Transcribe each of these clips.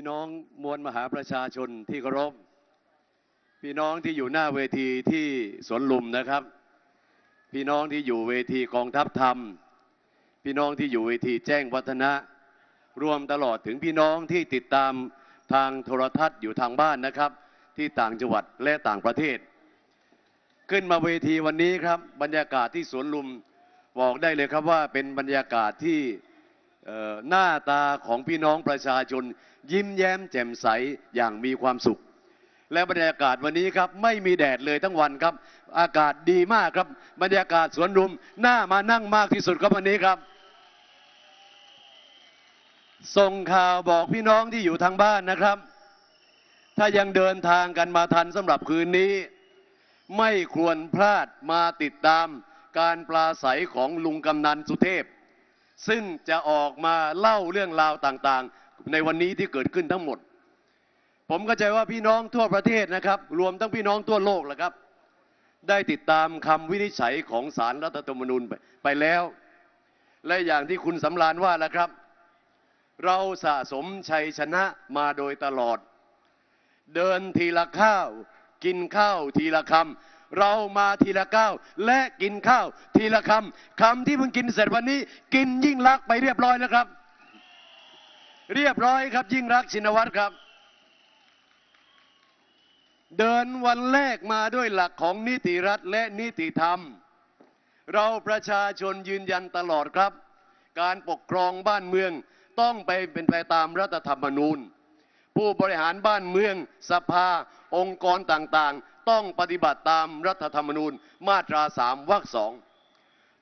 พี่น้องมวลมหาประชาชนที่เคารพ พี่น้องที่อยู่หน้าเวทีที่สวนลุมนะครับ พี่น้องที่อยู่เวทีกองทัพธรรม พี่น้องที่อยู่เวทีแจ้งวัฒนะ รวมตลอดถึงพี่น้องที่ติดตามทางโทรทัศน์อยู่ทางบ้านนะครับ ที่ต่างจังหวัดและต่างประเทศ ขึ้นมาเวทีวันนี้ครับ บรรยากาศที่สวนลุมบอกได้เลยครับว่าเป็นบรรยากาศที่ หน้าตาของพี่น้องประชาชน ยิ้มแย้มแจ่มใสอย่างมีความสุข และบรรยากาศวันนี้ครับไม่มีแดดเลยทั้งวันครับ อากาศดีมากครับ บรรยากาศสวนลุมน่ามานั่งมากที่สุดครับวันนี้ครับ ส่งข่าวบอกพี่น้องที่อยู่ทางบ้านนะครับ ถ้ายังเดินทางกันมาทันสำหรับคืนนี้ ไม่ควรพลาดมาติดตามการปราศัยของลุงกำนันสุเทพ ซึ่งจะออกมาเล่าเรื่องราวต่างๆ ในวันนี้ที่เกิดขึ้นทั้งหมด ผมเข้าใจว่าพี่น้องทั่วประเทศนะครับ รวมทั้งพี่น้องทั่วโลกแหละครับ ได้ติดตามคำวินิจฉัยของสารรัฐธรรมนูญไปแล้ว และอย่างที่คุณสำราญว่าแล้วครับ เราสะสมชัยชนะมาโดยตลอด เดินทีละข้าว กินข้าวทีละคำ เรามาทีละก้าวและกินข้าวทีละคำคำที่เพิ่งกินเสร็จวันนี้ กินยิ่งรักไปเรียบร้อยแล้วครับ เรียบร้อยครับ ยิ่งรักชินวัตรครับ เดินวันแรกมาด้วยหลักของนิติรัฐและนิติธรรม เราประชาชนยืนยันตลอดครับ การปกครองบ้านเมืองต้องไปเป็นไปตามรัฐธรรมนูญผู้บริหารบ้านเมืองสภาองค์กรต่าง ต้องปฏิบัติตามรัฐธรรมนูญมาตราสามวรรคสอง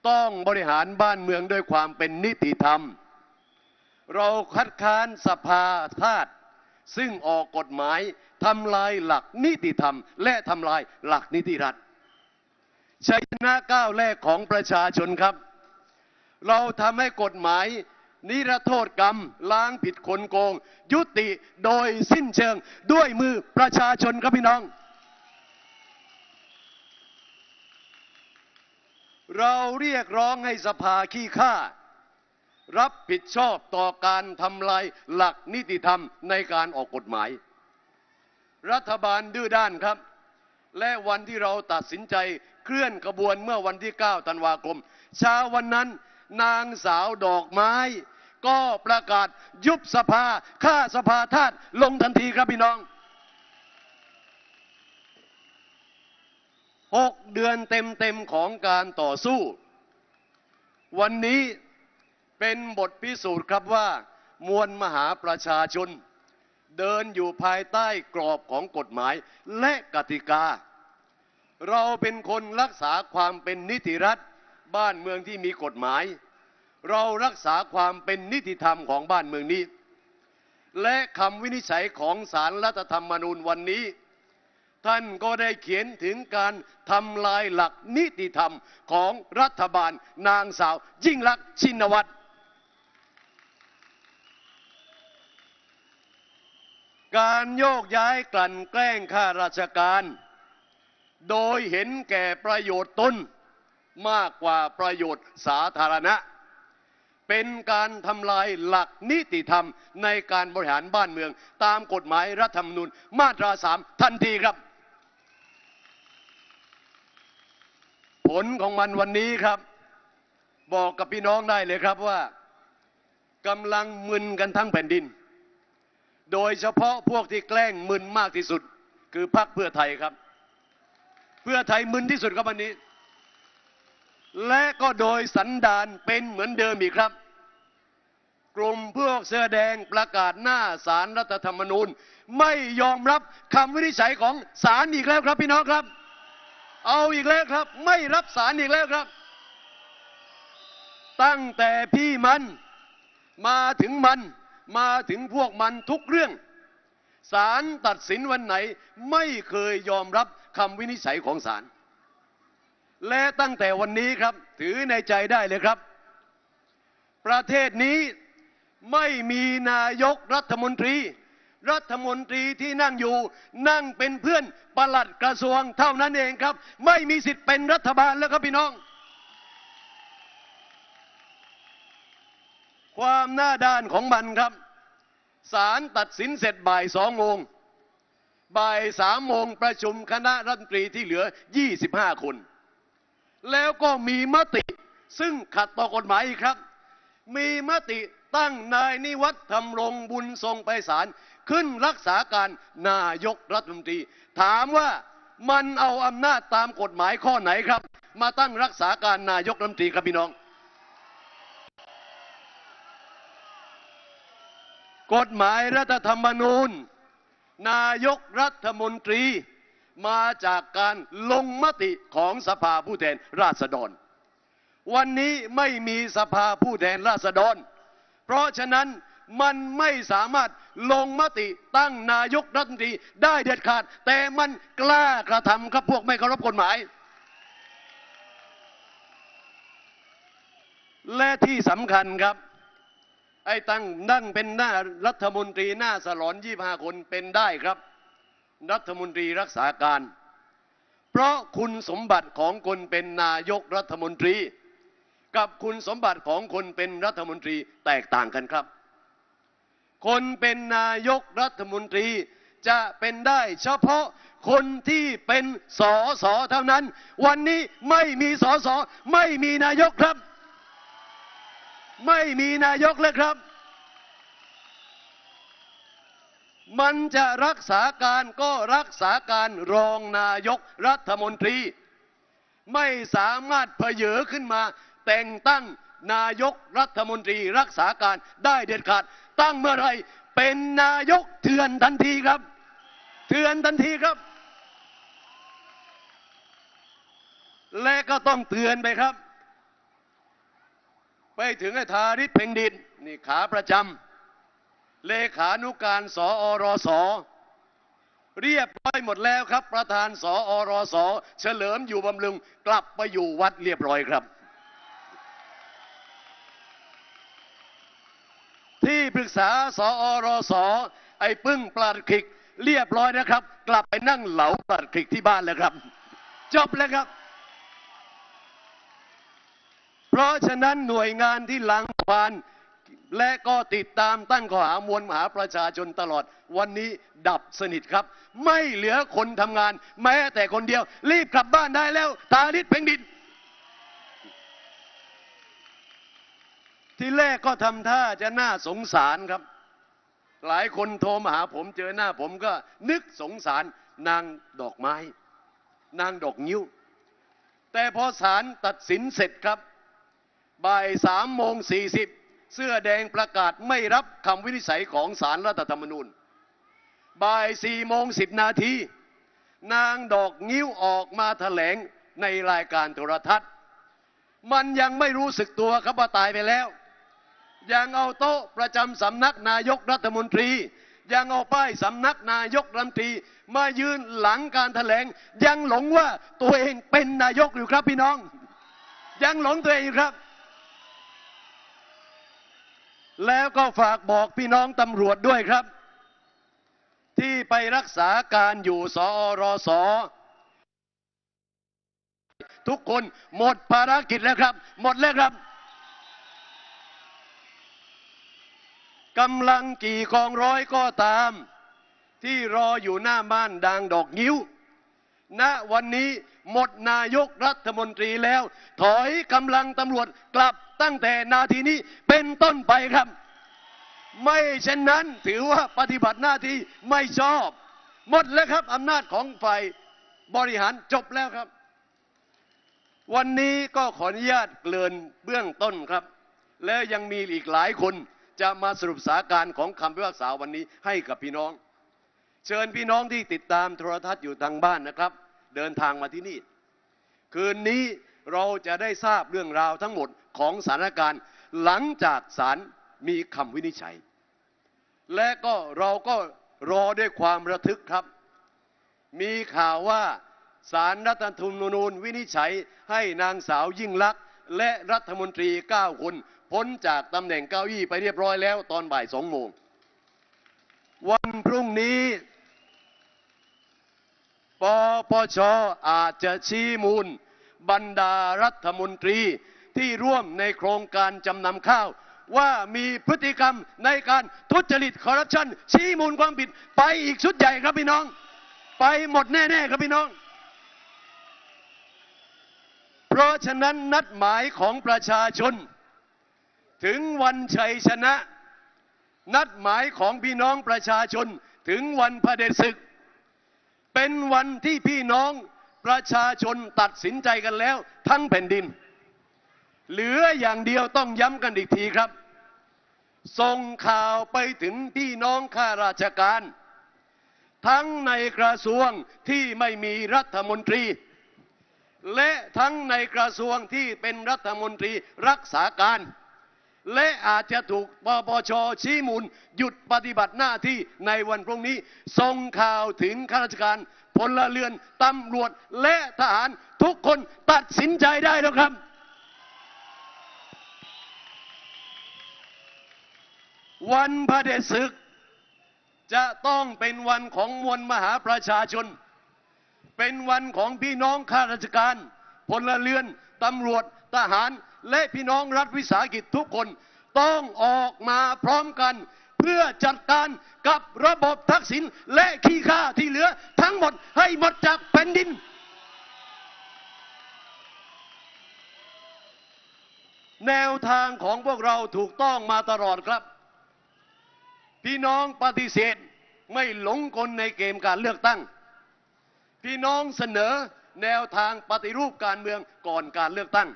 ต้องบริหารบ้านเมืองด้วยความเป็นนิติธรรม เราคัดค้านสภาทาสซึ่งออกกฎหมายทำลายหลักนิติธรรม และทำลายหลักนิติรัฐชัยชนะก้าวแรกของประชาชนครับ เราทำให้กฎหมายนิรโทษกรรม ล้างผิดคนโกง ยุติโดยสิ้นเชิงด้วยมือประชาชนครับพี่น้อง เราเรียกร้องให้สภาขี้ข้ารับผิดชอบต่อการทำลายหลักนิติธรรมในการออกกฎหมาย รัฐบาลดื้อด้านครับ และวันที่เราตัดสินใจเคลื่อนขบวนเมื่อวันที่ 9 ธันวาคมเช้าวันนั้น นางสาวดอกไม้ ก็ประกาศยุบสภาฆ่าสภาทาสลงทันทีครับพี่น้อง หกเดือนเต็มๆของการต่อสู้ วันนี้เป็นบทพิสูจน์ครับว่า มวลมหาประชาชน เดินอยู่ภายใต้กรอบของกฎหมายและกติกา เราเป็นคนรักษาความเป็นนิติรัฐ บ้านเมืองที่มีกฎหมาย เรารักษาความเป็นนิติธรรมของบ้านเมืองนี้ และคำวินิจฉัยของสารรัฐธรรมนูญวันนี้ ท่านก็ได้เขียนถึงการทำลายหลักนิติธรรมของรัฐบาลนางสาว ยิ่งลักษณ์ชินวัตรการโยกย้ายกลั่นแกล้งข้าราชการ โดยเห็นแก่ประโยชน์ตนมากกว่าประโยชน์สาธารณะ เป็นการทำลายหลักนิติธรรมในการบริหารบ้านเมือง ตามกฎหมายรัฐธรรมนูญมาตราสามทันทีครับ ผลของมันวันนี้ครับ บอกกับพี่น้องได้เลยครับว่ากำลังมึนกันทั้งแผ่นดิน โดยเฉพาะพวกที่แกล้งมึนมากที่สุด คือพรรคเพื่อไทยครับ เพื่อไทยมึนที่สุดครับวันนี้ และก็โดยสันดานเป็นเหมือนเดิมอีกครับ กลุ่มพวกเสื้อแดงประกาศหน้าสารรัฐธรรมนูญ ไม่ยอมรับคำวินิจฉัยของศาลอีกแล้วครับพี่น้องครับ เอาอีกแล้วครับ ไม่รับสารอีกแล้วครับ ตั้งแต่พี่มัน มาถึงมัน มาถึงพวกมันทุกเรื่องศาลตัดสินวันไหนไม่เคยยอมรับคำวินิจฉัยของศาลและตั้งแต่วันนี้ครับ ถือในใจได้เลยครับ ประเทศนี้ไม่มีนายกรัฐมนตรี รัฐมนตรีที่นั่งอยู่นั่งเป็นเพื่อนปลัดกระทรวงเท่านั้นเองครับ ไม่มีสิทธิ์เป็นรัฐบาลแล้วครับพี่น้อง ความหน้าด้านของมันครับศาลตัดสินเสร็จบ่ายสองโมงบ่ายสามโมงประชุมคณะรัฐมนตรีที่เหลือ 25 คน แล้วก็มีมติซึ่งขัดต่อกฎหมายอีกครับ มีมติตั้งนายนิวัฒน์ธรรมรงบุญทรงไปศาล ขึ้นรักษาการนายกรัฐมนตรี ถามว่ามันเอาอำนาจตามกฎหมายข้อไหนครับ มาตั้งรักษาการนายกรัฐมนตรีครับพี่น้อง กฎหมายรัฐธรรมนูญ นายกรัฐมนตรีมาจากการลงมติของสภาผู้แทนราษฎร วันนี้ไม่มีสภาผู้แทนราษฎร เพราะฉะนั้นมันไม่สามารถ ลงมติตั้งนายกรัฐมนตรีได้เด็ดขาด แต่มันกล้ากระทำครับพวกไม่เคารพกฎหมาย และที่สำคัญครับ ไอ้ตั้งนั่งเป็นหน้ารัฐมนตรีหน้าสลอนยี่ห้าคนเป็นได้ครับ รัฐมนตรีรักษาการ เพราะคุณสมบัติของคนเป็นนายกรัฐมนตรี กับคุณสมบัติของคนเป็นรัฐมนตรีแตกต่างกันครับ คนเป็นนายกรัฐมนตรี จะเป็นได้เฉพาะคนที่เป็นสอสอเท่านั้น วันนี้ไม่มีสอสอไม่มีนายกครับ ไม่มีนายกเลยครับ มันจะรักษาการก็รักษาการรองนายกรัฐมนตรี ไม่สามารถเผยอขึ้นมา แต่งตั้งนายกรัฐมนตรีรักษาการได้เด็ดขาด ตั้งเมื่อไรเป็นนายกเถื่อนทันทีครับ เถื่อนทันทีครับ และก็ต้องเตือนไปครับ ไปถึงไอ้ทาริศเพ่งดินนี่ขาประจำเลขานุการสอรสเรียบร้อยหมดแล้วครับ ประธานสอรสเฉลิมอยู่บำรุงกลับไปอยู่วัดเรียบร้อยครับ ที่ปรึกษาสอรสไอ้ปึ้งปลัดขิก เรียบร้อยนะครับ กลับไปนั่งเหลาปลัดขิกที่บ้านแล้วครับ จบแล้วครับ เพราะฉะนั้นหน่วยงานที่หลังผ่านและก็ติดตามตั้งข้อหามวลมหาประชาชนตลอดวันนี้ดับสนิทครับ ไม่เหลือคนทำงาน แม้แต่คนเดียว รีบกลับบ้านได้แล้ว ตาลิศเพ่งดิน ที่แรกก็ทำท่าจะน่าสงสารครับ หลายคนโทรมาหาผมเจอหน้าผมก็นึกสงสารนางดอกไม้ นางดอกนิ้ว แต่พอศาลตัดสินเสร็จครับบ่ายสามโมงสี่สิบเสื้อแดงประกาศไม่รับคำวินิจฉัยของศาลรัฐธรรมนูญบ่ายสี่โมงสิบนาทีนางดอกนิ้วออกมาแถลงในรายการโทรทัศน์ มันยังไม่รู้สึกตัวครับว่าตายไปแล้ว ยังเอาโต๊ะประจำสำนักนายกรัฐมนตรียังเอาป้ายสำนักนายกรัฐมนตรี มายืนหลังการแถลง ยังหลงว่าตัวเองเป็นนายกอยู่ครับพี่น้อง ยังหลงตัวเองอยู่ครับ แล้วก็ฝากบอกพี่น้องตำรวจด้วยครับ ที่ไปรักษาการอยู่สอรสทุกคนหมดภารกิจแล้วครับ หมดแล้วครับ กำลังกี่กองร้อยก็ตาม ที่รออยู่หน้าบ้านดังดอกงิ้ว ณวันนี้หมดนายกรัฐมนตรีแล้ว ถอยกำลังตำรวจกลับตั้งแต่นาทีนี้เป็นต้นไปครับ ไม่เช่นนั้นถือว่าปฏิบัติหน้าที่ไม่ชอบ หมดแล้วครับอำนาจของฝ่ายบริหารจบแล้วครับ วันนี้ก็ขออนุญาตเกลื่อนเบื้องต้นครับ แล้วยังมีอีกหลายคน จะมาสรุปสาการของคำพิพากษาวันนี้ให้กับพี่น้อง เชิญพี่น้องที่ติดตามโทรทัศน์อยู่ทางบ้านนะครับ เดินทางมาที่นี่ คืนนี้เราจะได้ทราบเรื่องราวทั้งหมดของสถานการณ์ หลังจากศาลมีคำวินิจฉัย และก็เราก็รอด้วยความระทึกครับ มีข่าวว่าสารรัฐธรรมนูญวินิจฉัยให้นางสาวยิ่งลักษณ์และรัฐมนตรี 9 คน พ้นจากตำแหน่งเก้าอี้ไปเรียบร้อยแล้วตอนบ่ายสองโมง วันพรุ่งนี้ปปชอาจจะชี้มูล บรรดารัฐมนตรีที่ร่วมในโครงการจำนำข้าว ว่ามีพฤติกรรมในการทุจริตคอร์รัปชันชี้มูลความผิดไปอีกชุดใหญ่ครับพี่น้อง ไปหมดแน่ ๆ ครับพี่น้อง เพราะฉะนั้นนัดหมายของประชาชน ถึงวันชัยชนะ นัดหมายของพี่น้องประชาชนถึงวันพระเดชศึก เป็นวันที่พี่น้องประชาชนตัดสินใจกันแล้ว ทั้งแผ่นดิน เหลืออย่างเดียวต้องย้ำกันอีกทีครับ ส่งข่าวไปถึงพี่น้องข้าราชการ ทั้งในกระทรวงที่ไม่มีรัฐมนตรี และทั้งในกระทรวงที่เป็นรัฐมนตรีรักษาการ และอาจจะถูกปปชชี้มูล หยุดปฏิบัติหน้าที่ในวันพรุ่งนี้ส่งข่าวถึงข้าราชการพลเรือนตำรวจและทหารทุกคนตัดสินใจได้แล้วครับ วันพระเดชศึก จะต้องเป็นวันของมวลมหาประชาชน เป็นวันของพี่น้องข้าราชการพลเรือนตำรวจทหาร และพี่น้องรัฐวิสาหกิจทุกคนต้องออกมาพร้อมกัน เพื่อจัดการกับระบบทักษิณและขี้ข้าที่เหลือทั้งหมดให้หมดจากแผ่นดิน แนวทางของพวกเราถูกต้องมาตลอดครับ พี่น้องปฏิเสธไม่หลงกลในเกมการเลือกตั้ง พี่น้องเสนอแนวทางปฏิรูปการเมืองก่อนการเลือกตั้ง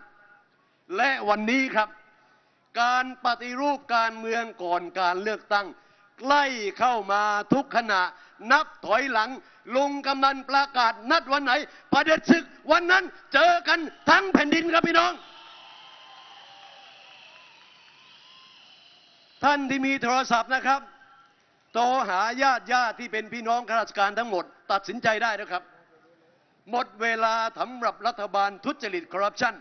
และวันนี้ครับ การปฏิรูปการเมืองก่อนการเลือกตั้ง ใกล้เข้ามาทุกขณะ นับถอยหลัง ลุงกำนันประกาศนัดวันไหนประเด็จศึกวันนั้นเจอกันทั้งแผ่นดินครับพี่น้อง ท่านที่มีโทรศัพท์นะครับโทรหาญาติญาติที่เป็นพี่น้องข้าราชการทั้งหมด ตัดสินใจได้นะครับ หมดเวลาสำหรับรัฐบาลทุจริตคอร์รัปชัน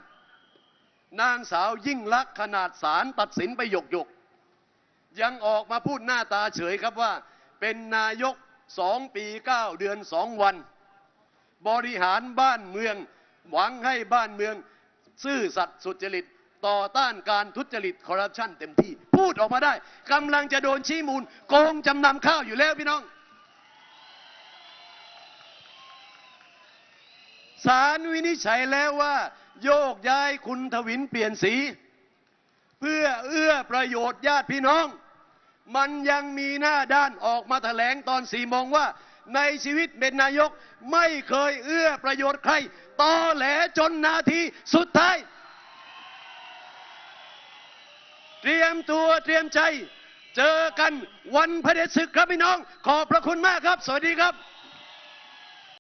นางสาวยิ่งลักษณ์ขนาดศาลตัดสินไปหยกหยกยังออกมาพูดหน้าตาเฉยครับว่า เป็นนายกสองปีเก้าเดือนสองวัน บริหารบ้านเมือง หวังให้บ้านเมือง ซื่อสัตย์สุจริต ต่อต้านการทุจริตคอร์รัปชันเต็มที่ พูดออกมาได้กำลังจะโดนชี้มูล โกงจำนำข้าวอยู่แล้วพี่น้องศาลวินิจฉัยแล้วว่า โยกย้ายคุณทวินเปลี่ยนสี เพื่อเอื้อประโยชน์ญาติพี่น้อง มันยังมีหน้าด้านออกมาแถลงตอนสี่โมงว่า ในชีวิตเป็นนายกไม่เคยเอื้อประโยชน์ใครตอแหลจนนาทีสุดท้าย เตรียมตัวเตรียมใจ เจอกันวันพระเดชศึกครับพี่น้อง ขอบพระคุณมากครับ สวัสดีครับ